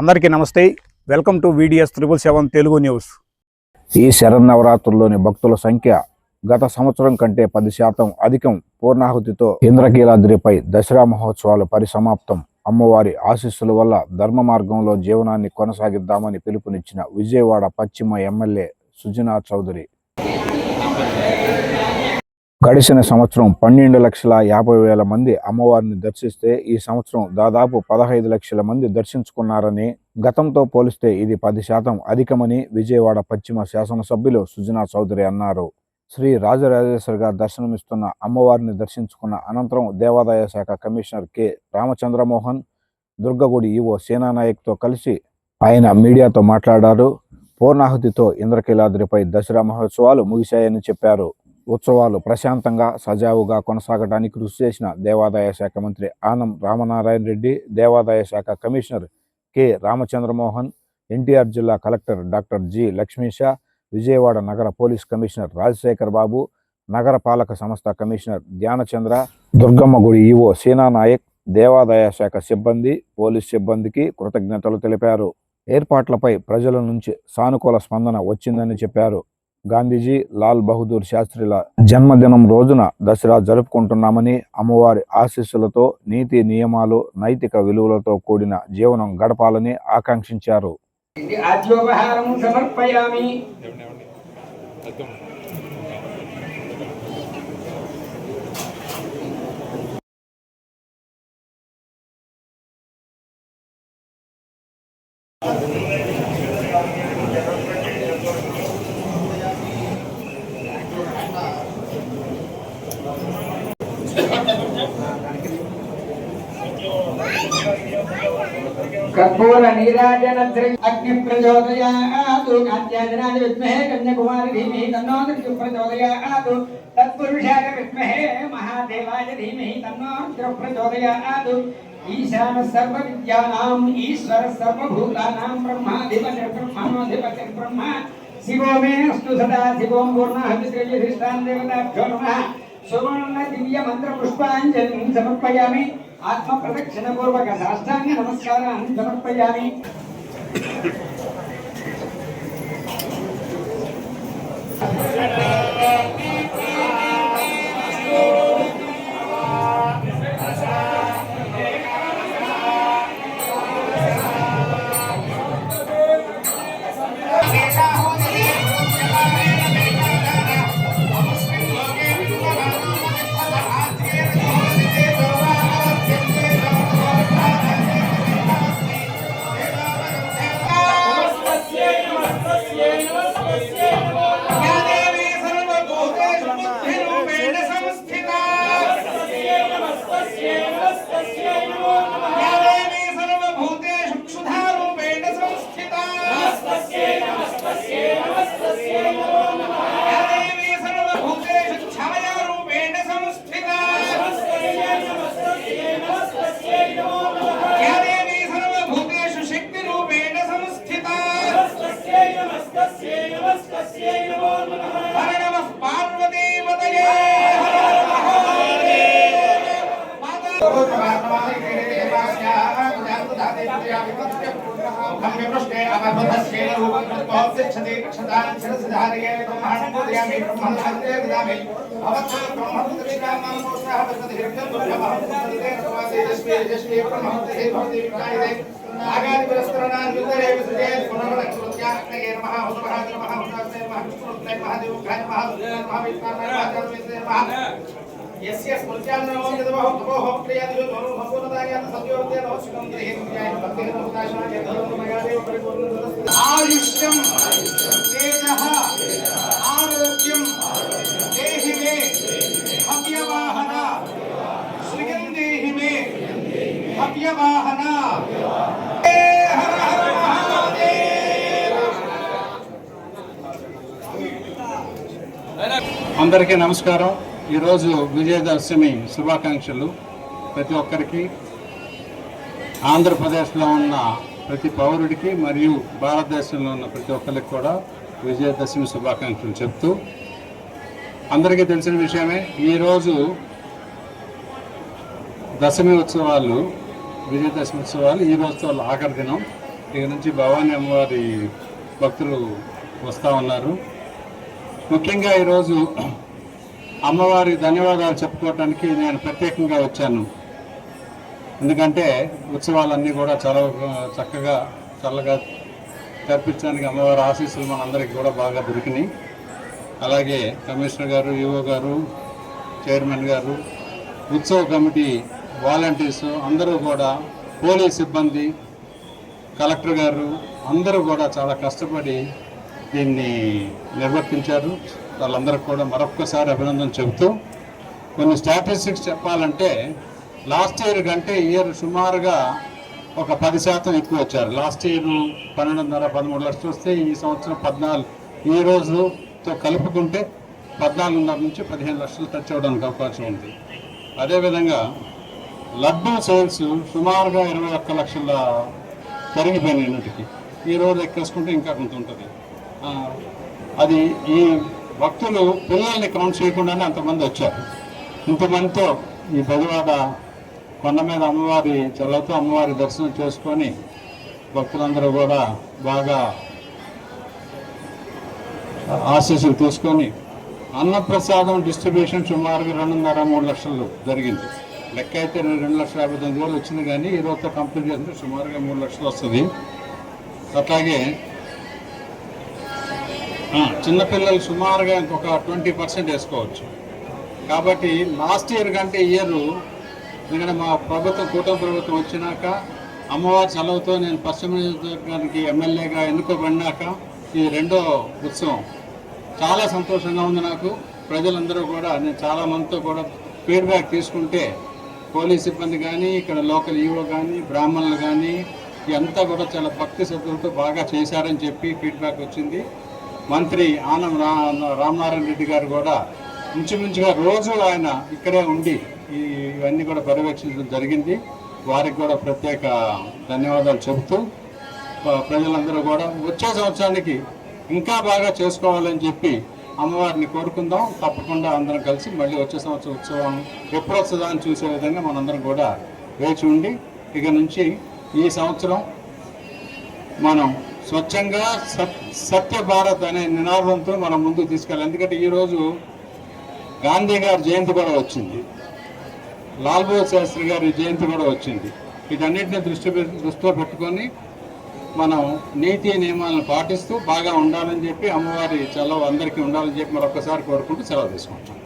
అందరికీ నమస్తే. Welcome to VDS triple seven Telugu news ఈ శరన్నవరాత్రుల్లోని భక్తుల సంఖ్య గత సంవత్సరం కంటే పది శాతం అధికం. పూర్ణాహుతితో ఇంద్రకీలాద్రిపై దసరా మహోత్సవాలు పరిసమాప్తం. అమ్మవారి ఆశీస్సుల వల్ల ధర్మ మార్గంలో జీవనాన్ని కొనసాగిద్దామని పిలుపునిచ్చిన విజయవాడ పశ్చిమ ఎమ్మెల్యే సుజనా చౌదరి. గడిచిన సంవత్సరం పన్నెండు లక్షల యాభై వేల మంది అమ్మవారిని దర్శిస్తే ఈ సంవత్సరం దాదాపు పదహైదు లక్షల మంది దర్శించుకున్నారని గతంతో పోలిస్తే ఇది పది శాతం అధికమని విజయవాడ పశ్చిమ శాసనసభ్యులు సుజనా చౌదరి అన్నారు. శ్రీ రాజరాజేశ్వరిగా దర్శనమిస్తున్న అమ్మవారిని దర్శించుకున్న అనంతరం దేవాదాయ శాఖ commissioner K. Ramachandramohan Durgagudi EO సేనానాయక్తో కలిసి ఆయన మీడియాతో మాట్లాడారు. పూర్ణాహుతితో ఇంద్రకీలాద్రిపై దసరా మహోత్సవాలు ముగిశాయని చెప్పారు. ఉత్సవాలు ప్రశాంతంగా సజావుగా కొనసాగడానికి కృషి చేసిన దేవాదాయ శాఖ మంత్రి ఆనం రామనారాయణ రెడ్డి దేవాదాయ శాఖ కమిషనర్ కె. రామచంద్రమోహన్ ఎన్టీఆర్ జిల్లా collector doctor G. Lakshmisha Vijayawada నగర పోలీస్ కమిషనర్ రాజశేఖర్ బాబు నగర పాలక సంస్థ కమిషనర్ ధ్యానచంద్ర దుర్గమ్మ గుడి ఈవో సీనా నాయక్ దేవాదాయ శాఖ సిబ్బంది పోలీస్ సిబ్బందికి కృతజ్ఞతలు తెలిపారు. ఏర్పాట్లపై ప్రజల నుంచి సానుకూల స్పందన వచ్చిందని చెప్పారు. గాంధీజీ లాల్ బహదూర్ శాస్త్రిల జన్మదినం రోజున దసరా జరుపుకుంటున్నామని అమ్మవారి ఆశీస్సులతో నీతి నియమాలు నైతిక విలువలతో కూడిన జీవనం గడపాలని ఆకాంక్షించారు. कर्पूर निराजन श्री अग्नि प्रचोदयातु कात्याजनाय विद्महे, कन्याकुमारी धीमहि तन्नो द्रविण प्रचोदयातु तत्पुरुषाय विद्महे, महादेवाय धीमहि तन्नो द्रविण प्रचोदयातु ईशान सर्व विद्यानाम ईश्वर सर्वभूतानाम ब्रह्माधिपति ब्रह्माधिपति ब्रह्मा। शिवो मे अस्तु सदा, शिवो पूर्णः विश्रेयधिष्ठान् देवताभ्यो नमः। सुवर्ण दिव्य मंत्र पुष्पाञ्जलिं समर्पयामि। సమర్పయామి ఆత్మ ప్రదక్షిణ పూర్వక సాష్టాంగ నమస్కారాన్ని సమర్పయామి या महादेव अवबुधस्ये रूपं कृत्वा तिष्ठति क्षतान् शिरसि धारये ब्रह्माणं पूजयामि ब्रह्मं शान्ते ददामि अवत्थां ब्रह्मपुत्रश्यामां मोक्षः वर्तते हिरण्यं ब्रह्मः पुत्रते रघुवासे यस्मे यस्मे ब्रह्मपुत्रे भवति विकायते आगादिपुरस्करणान् वितरे विसृजे पुनर्वनक्षुत्याग्नये नमः हुतमः नमः हुतास्ते नमः विष्णुत्रे महादेवकाय नमः नमः विष्णाय नमः जन्मेन्द्रे नमः यस्य स्मृत्यान्नमो यदवः तपोः क्रियादियो धनो भगवताय सत्योर्ते नमः सुखं देहिन्याय भक्तिः नमोदाशाय धर्ममयादेव परिपूर्णं आयुष्यं तेजः आरोग्यं देहि मे हव्यवाहन श्रियं देहि मे हव्यवाहन हर हर महादेव అందరికీ నమస్కారం ఈరోజు విజయదశమి శుభాకాంక్షలు ప్రతి ఒక్కరికి. ఆంధ్రప్రదేశ్లో ఉన్న ప్రతి పౌరుడికి మరియు భారతదేశంలో ఉన్న ప్రతి ఒక్కరికి కూడా విజయదశమి శుభాకాంక్షలు చెప్తూ అందరికీ తెలిసిన విషయమే ఈరోజు దశమి ఉత్సవాలు విజయదశమి ఉత్సవాలు ఈ రోజుతో ఆఖరి దినం. ఇక నుంచి భవానీ అమ్మవారి భక్తులు వస్తూ ఉన్నారు. ముఖ్యంగా ఈరోజు అమ్మవారి ధన్యవాదాలు చెప్పుకోవటానికి నేను ప్రత్యేకంగా వచ్చాను. ఎందుకంటే ఉత్సవాలన్నీ కూడా చాలా చక్కగా చల్లగా జరిపించడానికి అమ్మవారి ఆశీస్సులు మనందరికీ కూడా బాగా దొరికినాయి. అలాగే కమిషనర్ గారు ఈఓ గారు చైర్మన్ గారు ఉత్సవ కమిటీ వాలంటీర్స్ అందరూ కూడా పోలీస్ సిబ్బంది కలెక్టర్ గారు అందరూ కూడా చాలా కష్టపడి దీన్ని నిర్వర్తించారు. వాళ్ళందరికీ కూడా మరొక్కసారి అభినందన చెబుతూ కొన్ని స్టాటిస్టిక్స్ చెప్పాలంటే లాస్ట్ ఇయర్ కంటే ఇయర్ సుమారుగా ఒక పది శాతం ఎక్కువ వచ్చారు. లాస్ట్ ఇయర్ పన్నెండున్నర పదమూడు లక్షలు వస్తే ఈ సంవత్సరం పద్నాలుగు ఈ రోజుతో కలుపుకుంటే పద్నాలుగున్నర నుంచి పదిహేను లక్షలు టచ్ అవ్వడానికి అవకాశం ఉంది. అదేవిధంగా లడ్డూ సేల్స్ సుమారుగా ఇరవై ఒక్క లక్షల పెరిగిపోయినాయి ఈ రోజు ఎక్కేసుకుంటే ఇంకా కొంత ఉంటుంది. అది ఈ భక్తులు పిల్లల్ని కౌంట్ చేయకుండానే అంతమంది వచ్చారు. ఇంతమందితో ఈ బదివాడ కొండ మీద అమ్మవారి చల్లతో అమ్మవారి దర్శనం చేసుకొని భక్తులందరూ కూడా బాగా ఆశీస్సులు తీసుకొని అన్నప్రసాదం డిస్ట్రిబ్యూషన్ సుమారుగా రెండున్నర మూడు లక్షలు జరిగింది. లెక్క అయితే రెండు లక్షల యాభై తొమ్మిది వేలు వచ్చింది కానీ ఈ రోజుతో కంప్లీట్ చేస్తే సుమారుగా మూడు లక్షలు వస్తుంది. అట్లాగే చిన్నపిల్లలు సుమారుగా ఇంకొక ట్వంటీ పర్సెంట్ వేసుకోవచ్చు. కాబట్టి లాస్ట్ ఇయర్ కంటే ఇయర్ ఎందుకంటే మా ప్రభుత్వం కూటమి ప్రభుత్వం వచ్చినాక అమ్మవారి సెలవుతో నేను పశ్చిమ నియోజకవర్గానికి ఎమ్మెల్యేగా ఎన్నుకోబడినాక ఇది రెండో ఉత్సవం చాలా సంతోషంగా ఉంది నాకు. ప్రజలందరూ కూడా నేను చాలా మందితో కూడా ఫీడ్బ్యాక్ తీసుకుంటే పోలీస్ సిబ్బంది కానీ ఇక్కడ లోకల్ ఈవో కానీ బ్రాహ్మణులు కానీ అంతా కూడా చాలా భక్తి శ్రద్ధలతో బాగా చేశారని చెప్పి ఫీడ్బ్యాక్ వచ్చింది. మంత్రి ఆనం రా రామనారాయణ రెడ్డి గారు కూడా ఇంచుమించుగా రోజు ఆయన ఇక్కడే ఉండి ఈ ఇవన్నీ కూడా పర్యవేక్షించడం జరిగింది. వారికి కూడా ప్రత్యేక ధన్యవాదాలు చెబుతూ ప్రజలందరూ కూడా వచ్చే సంవత్సరానికి ఇంకా బాగా చేసుకోవాలని చెప్పి అమ్మవారిని కోరుకుందాం. తప్పకుండా అందరం కలిసి మళ్ళీ వచ్చే సంవత్సరం ఉత్సవం ఎప్పుడు వస్తుందా అని చూసే విధంగా మనందరం కూడా వేచి ఉండి ఇక నుంచి ఈ సంవత్సరం మనం స్వచ్ఛంగా సత్ సత్య భారత్ అనే నినాదంతో మనం ముందుకు తీసుకెళ్ళాలి. ఎందుకంటే ఈరోజు గాంధీ గారి జయంతి కూడా వచ్చింది. లాల్ బహదూర్ శాస్త్రి గారి జయంతి కూడా వచ్చింది. వీటన్నిటిని దృష్టి దృష్టిలో పెట్టుకొని మనం నీతి నియమాలను పాటిస్తూ బాగా ఉండాలని చెప్పి అమ్మవారి చలవ అందరికీ ఉండాలని చెప్పి మరొకసారి కోరుకుంటూ సెలవు తీసుకుంటాం